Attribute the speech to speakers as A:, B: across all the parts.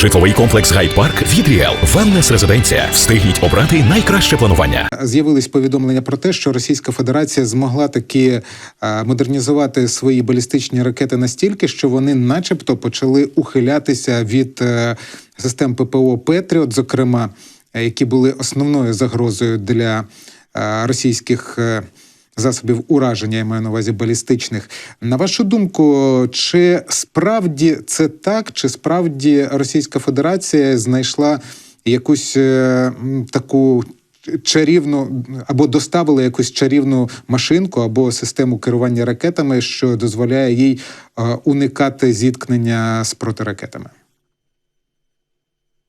A: Житловий комплекс Гайд Парк від. Велнес резиденція. Встигніть обрати найкраще планування.
B: З'явились повідомлення про те, що Російська Федерація змогла таки е, модернізувати свої балістичні ракети настільки, що вони, начебто, почали ухилятися від е, систем ППО Петріот, зокрема, е, які були основною загрозою для російських. Засобів ураження, я маю на увазі балістичних. На вашу думку, чи справді це так, чи справді Російська Федерація знайшла якусь е, таку чарівну або доставили якусь чарівну машинку або систему керування ракетами, що дозволяє їй е, уникати зіткнення з протиракетами?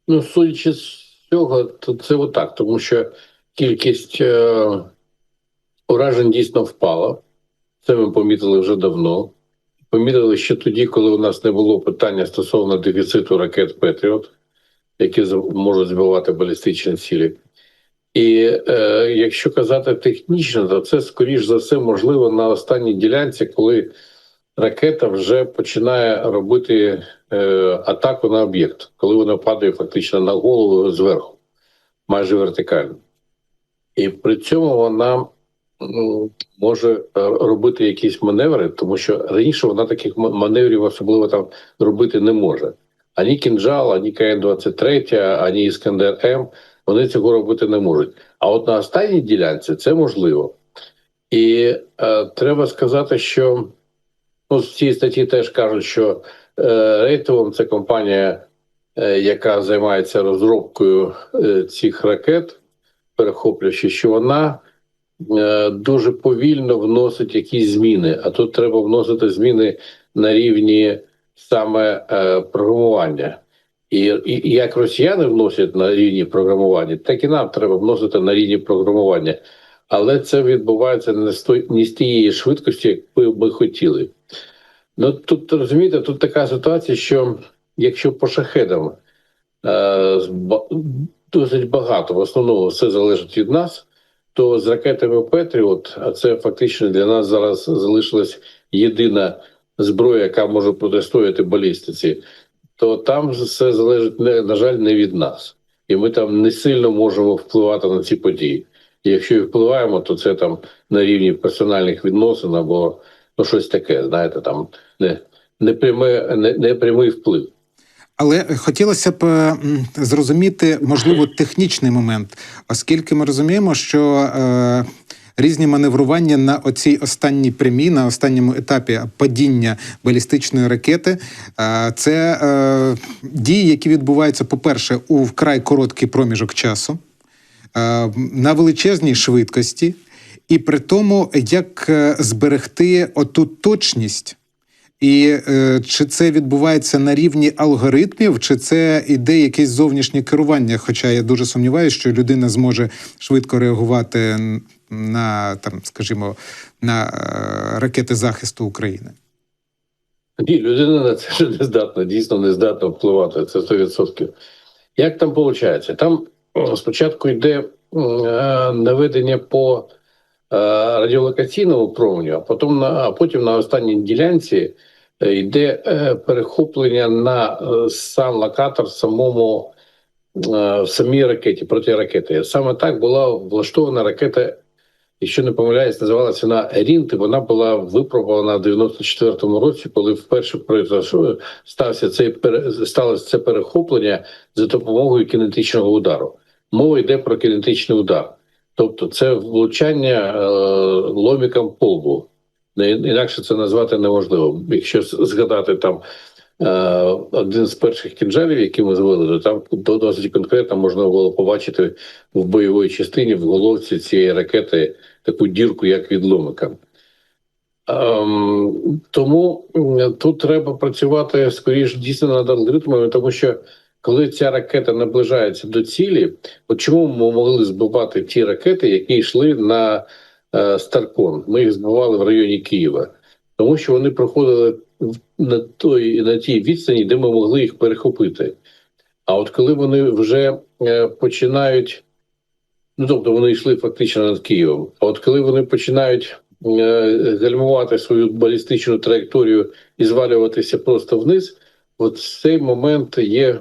C: Ну, судячи з цього, то це отак, тому що кількість е, уражень дійсно впала. Це ми помітили вже давно. Помітили ще тоді, коли у нас не було питання стосовно дефіциту ракет Петріот, які можуть збивати балістичні цілі. І е, якщо казати технічно, то це скоріш за все можливо на останній ділянці, коли ракета вже починає робити е, атаку на об'єкт, коли вона падає фактично на голову зверху, майже вертикально. І при цьому вона може е, робити якісь маневри, тому що раніше вона таких маневрів особливо там робити не може. Ані кінжал, ані КН-23, ані Іскандер М вони цього робити не можуть. А от на останній ділянці це можливо. І е, треба сказати, що ну, в цій статті теж кажуть, що е, рейтовом це компанія, е, яка займається розробкою е, цих ракет, перехоплюючи, що вона дуже повільно вносить якісь зміни. А тут треба вносити зміни на рівні саме е, програмування. І, і, як росіяни вносять на рівні програмування, так і нам треба вносити на рівні програмування. Але це відбувається не з, не з тієї швидкості, як би ми хотіли. Ну тут розумієте, тут така ситуація, що якщо по шахедам е, досить багато, в основному все залежить від нас, то з ракетами Петріот, а це фактично для нас зараз залишилась єдина зброя, яка може протистояти балістиці, то там все залежить на жаль не від нас, і ми там не сильно можемо впливати на ці події. Якщо і впливаємо, то це там на рівні персональних відносин або ну щось таке, знаєте, там не, не, пряме, не, не прямий вплив.
B: Але хотілося б зрозуміти, можливо, технічний момент, оскільки ми розуміємо, що е, різні маневрування на оцій останній прямій, на останньому етапі падіння балістичної ракети, е, це е, дії, які відбуваються, по-перше, у вкрай короткий проміжок часу, е, на величезній швидкості, і при тому, як е, зберегти оту точність. І е, чи це відбувається на рівні алгоритмів, чи це іде якесь зовнішнє керування? Хоча я дуже сумніваюся, що людина зможе швидко реагувати на там, скажімо, на е, ракети захисту України.
C: Ні, людина на це ж не здатна, дійсно не здатна впливати. Це 100%. Як там виходить? Там спочатку йде е, наведення по е, радіолокаційному променю, а потім на а потім на останній ділянці е, йде е, перехоплення на сам локатор самому в самій ракеті протиракети. Саме так була влаштована ракета якщо не помиляюсь, називалася вона Рінт, і вона була випробована в 94-му році, коли вперше стався цей сталося це перехоплення за допомогою кінетичного удару. Мова йде про кінетичний удар, тобто це влучання е, ломіком по лбу. Не інакше це назвати неможливо. Якщо згадати там е, один з перших кінжалів, які ми звели, то там до- досить конкретно можна було побачити в бойовій частині в головці цієї ракети таку дірку, як від ломика. Ем, тому тут треба працювати скоріш дійсно над алгоритмами, тому що коли ця ракета наближається до цілі, от чому ми могли збивати ті ракети, які йшли на е, Старкон? Ми їх збивали в районі Києва, тому що вони проходили на той на тій відстані, де ми могли їх перехопити. А от коли вони вже е, починають Ну, тобто вони йшли фактично над Києвом. А от коли вони починають е, гальмувати свою балістичну траєкторію і звалюватися просто вниз, от цей момент є,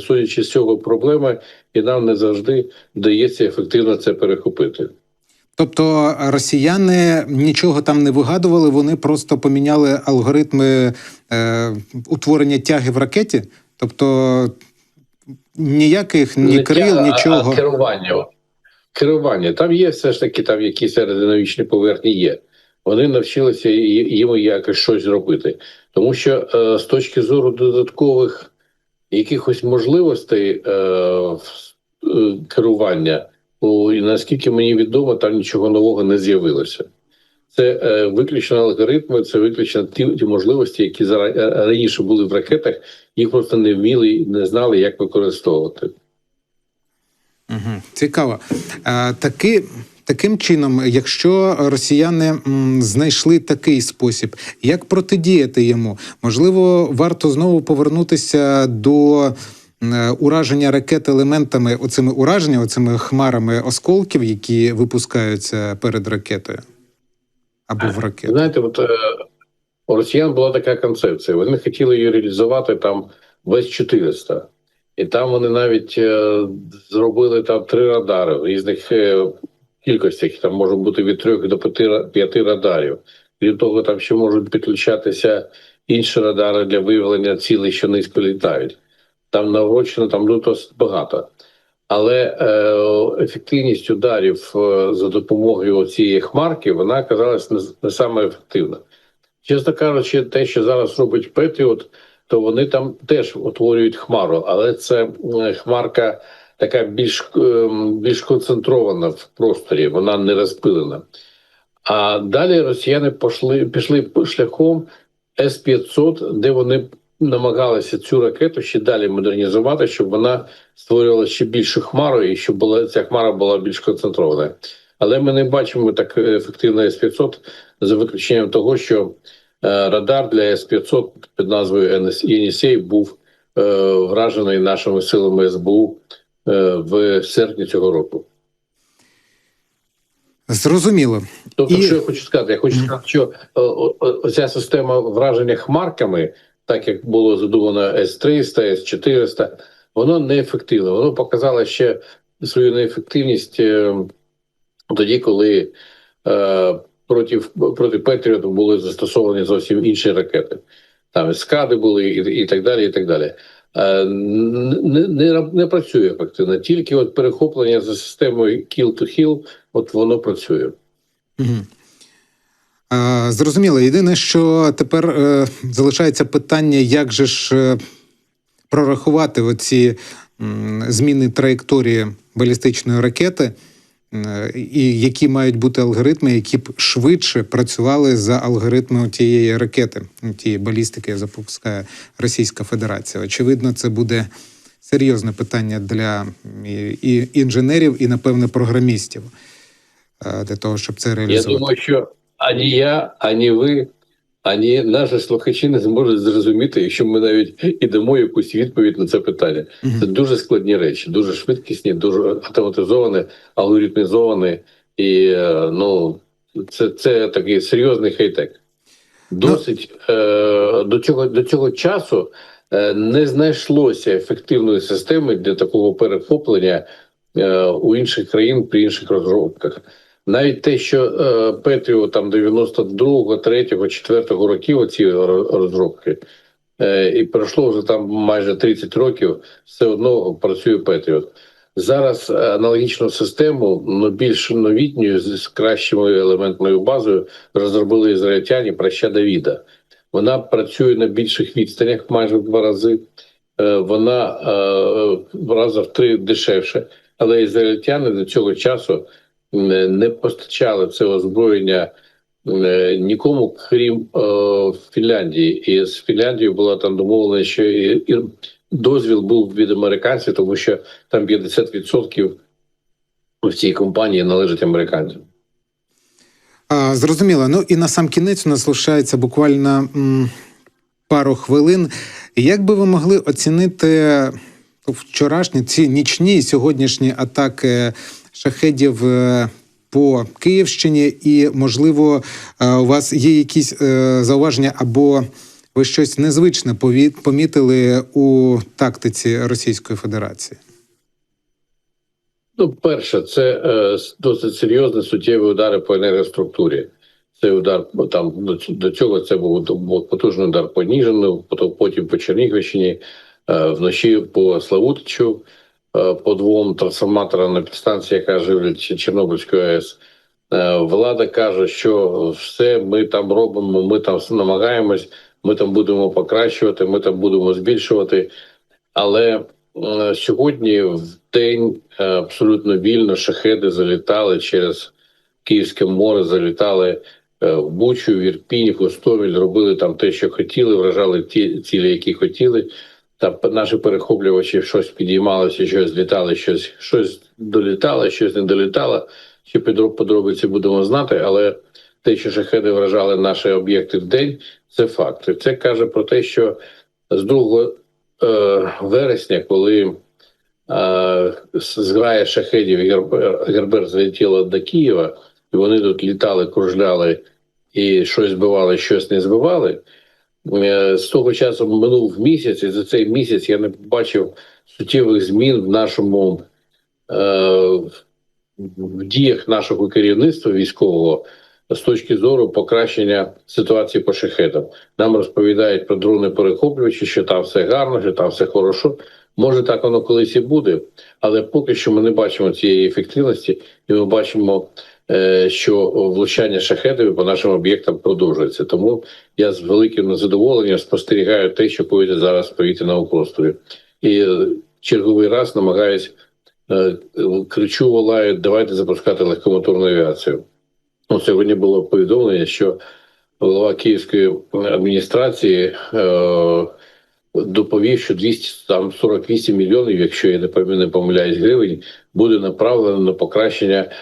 C: судячи з цього, проблема, і нам не завжди вдається ефективно це перехопити.
B: Тобто росіяни нічого там не вигадували, вони просто поміняли алгоритми е, утворення тяги в ракеті. Тобто ніяких ні
C: Не
B: крил,
C: тяга, а-
B: нічого.
C: А керування. Керування. Там є все ж таки там якісь аеродинамічні поверхні є. Вони навчилися їм якось щось робити. Тому що е, з точки зору додаткових якихось можливостей е, е, керування, наскільки мені відомо, там нічого нового не з'явилося. Це е, виключно алгоритми, це виключно ті, ті можливості, які раніше були в ракетах, їх просто не вміли, не знали, як використовувати.
B: Угу. Цікаво. Е, таки, таким чином, якщо росіяни знайшли такий спосіб, як протидіяти йому? Можливо, варто знову повернутися до е, ураження ракет елементами, оцими ураження, оцими хмарами осколків, які випускаються перед ракетою або в ракету.
C: Знаєте, от е, у росіян була така концепція. Вони хотіли її реалізувати там весь 400. І там вони навіть е, зробили там три радари різних кількостях. Там може бути від трьох до п'яти, п'яти радарів. Крім того, там ще можуть підключатися інші радари для виявлення цілей, що низько літають. Там наврочено там ну, досить багато. Але е, ефективність ударів е, за допомогою цієї хмарки вона оказалась не, не саме ефективна. Чесно кажучи, те, що зараз робить Петріот, то вони там теж утворюють хмару, але це е, хмарка така більш, е, більш концентрована в просторі, вона не розпилена. А далі росіяни пішли, пішли шляхом С-500, де вони намагалися цю ракету ще далі модернізувати, щоб вона створювала ще більшу хмару і щоб була ця хмара була більш концентрована. Але ми не бачимо так ефективно С-500 за виключенням того, що е, радар для С-500 під назвою ЄНІСЕЙ був е, вражений нашими силами СБУ в серпні цього року.
B: Зрозуміло.
C: Тобто,
B: І-
C: що я хочу сказати? Я хочу сказати, що е, оця система враження хмарками, так як було задумано С-300, С-400, воно неефективно. Воно показало ще свою неефективність е, тоді, коли е, проти, проти Петріоту були застосовані зовсім інші ракети. Там скади були і, і так далі. і так далі. Е, Не, не, не працює ефективно. Тільки от перехоплення за системою kill to hill, от воно працює.
B: Угу. А, зрозуміло. Єдине, що тепер е, залишається питання, як же ж е, прорахувати оці м, зміни траєкторії балістичної ракети, е, і які мають бути алгоритми, які б швидше працювали за алгоритми тієї ракети, тієї балістики, яку запускає Російська Федерація. Очевидно, це буде серйозне питання для і, інженерів, і, напевне, програмістів е, для того, щоб це
C: Я
B: реалізувати.
C: думаю, що ані я, ані ви, ані наші слухачі не зможуть зрозуміти, якщо ми навіть і дамо якусь відповідь на це питання. Це дуже складні речі, дуже швидкісні, дуже автоматизовані, алгоритмізовані, і е, ну це, це такий серйозний хай-тек. Досить е, до цього до цього часу е, не знайшлося ефективної системи для такого перехоплення е, у інших країн при інших розробках. Навіть те, що е, Петріо там 92-го, 3-го, 4-го років оці розробки, е, і пройшло вже там майже 30 років, все одно працює Петріот. Зараз е, аналогічну систему, ну більш новітньою з, кращою елементною базою, розробили ізраїльтяні праща Давіда. Вона працює на більших відстанях майже в два рази. Е, Вона е, рази в три дешевше, але ізраїльтяни до цього часу не не постачали це озброєння е, нікому, крім е, Фінляндії. І з Фінляндією була там домовлена, що і дозвіл був від американців, тому що там 50% в цій компанії належить американцям.
B: А, зрозуміло. Ну і на сам кінець у нас лишається буквально м, пару хвилин. Як би ви могли оцінити вчорашні ці нічні і сьогоднішні атаки шахедів е, по Київщині, і, можливо, е, у вас є якісь е, зауваження або ви щось незвичне помітили у тактиці Російської Федерації?
C: Ну, перше, це е, досить серйозні суттєві удари по енергоструктурі. Цей удар там до, цього це був, був потужний удар по Ніжину, потім, по Чернігівщині, е, вночі по Славутичу, по двом трансформаторам на підстанції, яка живлять Чорнобильську АЕС. Е, влада каже, що все ми там робимо, ми там намагаємось, ми там будемо покращувати, ми там будемо збільшувати. Але е, сьогодні в день е, абсолютно вільно шахеди залітали через Київське море, залітали е, в Бучу, в Ірпінь, в Гостомель, робили там те, що хотіли, вражали ті цілі, які хотіли. Там наші перехоплювачі щось підіймалося, щось злітали, щось, щось долітало, щось не долітало. Ще подробиці будемо знати, але те, що шахеди вражали наші об'єкти в день, це факт. Це каже про те, що з 2 е, вересня, коли е, зграя шахедів Гербер, Гербер залетіла до Києва, і вони тут літали, кружляли і щось збивали, щось не збивали. Е, З того часу минув місяць, і за цей місяць я не побачив суттєвих змін в нашому е, в діях нашого керівництва військового з точки зору покращення ситуації по шахедам. Нам розповідають про дрони перехоплювачі, що там все гарно, що там все хорошо. Може, так воно колись і буде, але поки що ми не бачимо цієї ефективності, і ми бачимо, що влучання шахедами по нашим об'єктам продовжується. Тому я з великим незадоволенням спостерігаю те, що коїться зараз в повітряному просторі, і е, черговий раз намагаюсь е, кричу, волаю, давайте запускати легкомоторну авіацію. Ну, сьогодні було повідомлення, що голова Київської адміністрації е, доповів, що 248 мільйонів, якщо я не помиляюсь, гривень, буде направлено на покращення е,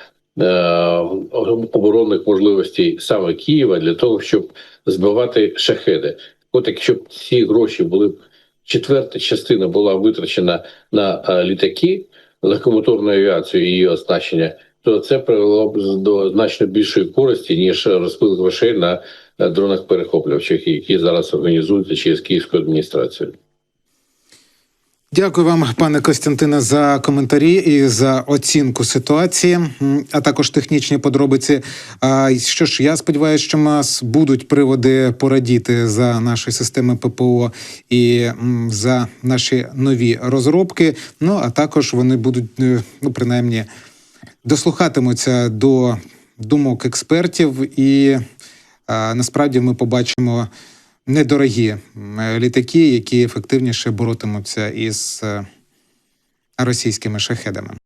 C: оборонних можливостей саме Києва для того, щоб збивати шахеди. От якщо б ці гроші були б четверта частина була витрачена на е, літаки, легкомоторну авіацію і її оснащення, то це привело б до значно більшої користі, ніж розпил грошей на е, дронах перехоплювачах, які зараз організуються через київську адміністрацію.
B: Дякую вам, пане Костянтине, за коментарі і за оцінку ситуації, а також технічні подробиці. Що ж, я сподіваюся, що нас будуть приводи порадіти за наші системи ППО і за наші нові розробки. Ну а також вони будуть, е, ну принаймні, дослухатимуться до думок експертів, і насправді ми побачимо недорогі літаки, які ефективніше боротимуться із е, російськими шахедами.